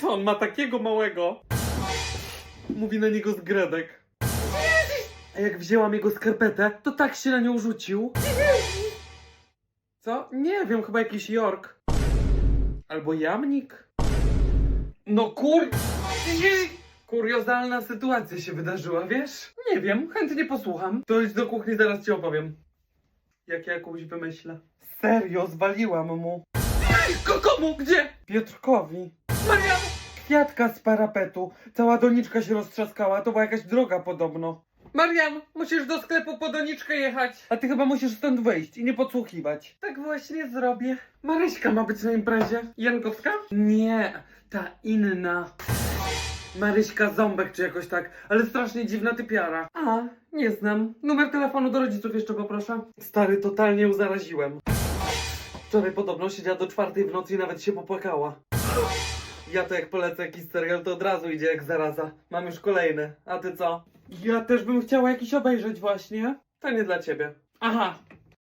Co on ma takiego małego? Mówi na niego zgredek. A jak wzięłam jego skarpetę, to tak się na nią rzucił. Co? Nie wiem, chyba jakiś York. Albo jamnik. No kur... Kuriozalna sytuacja się wydarzyła, wiesz? Nie wiem, chętnie posłucham. To idź do kuchni, zaraz ci opowiem. Jak jakąś wymyślę. Serio, zwaliłam mu. Ko- Komu? Gdzie? Piotrkowi. Marian! Kwiatka z parapetu. Cała doniczka się roztrzaskała, to była jakaś droga podobno. Marian, musisz do sklepu po doniczkę jechać. A ty chyba musisz stąd wyjść i nie podsłuchiwać. Tak właśnie zrobię. Maryśka ma być na imprezie. Jankowska? Nie, ta inna. Maryśka Ząbek czy jakoś tak, ale strasznie dziwna typiara. A, nie znam. Numer telefonu do rodziców jeszcze poproszę. Stary, totalnie ją zaraziłem. Wczoraj podobno siedziała do czwartej w nocy i nawet się popłakała. Ja to jak polecę jakiś serial, to od razu idzie jak zaraza. Mam już kolejny. A ty co? Ja też bym chciała jakiś obejrzeć właśnie. To nie dla ciebie. Aha,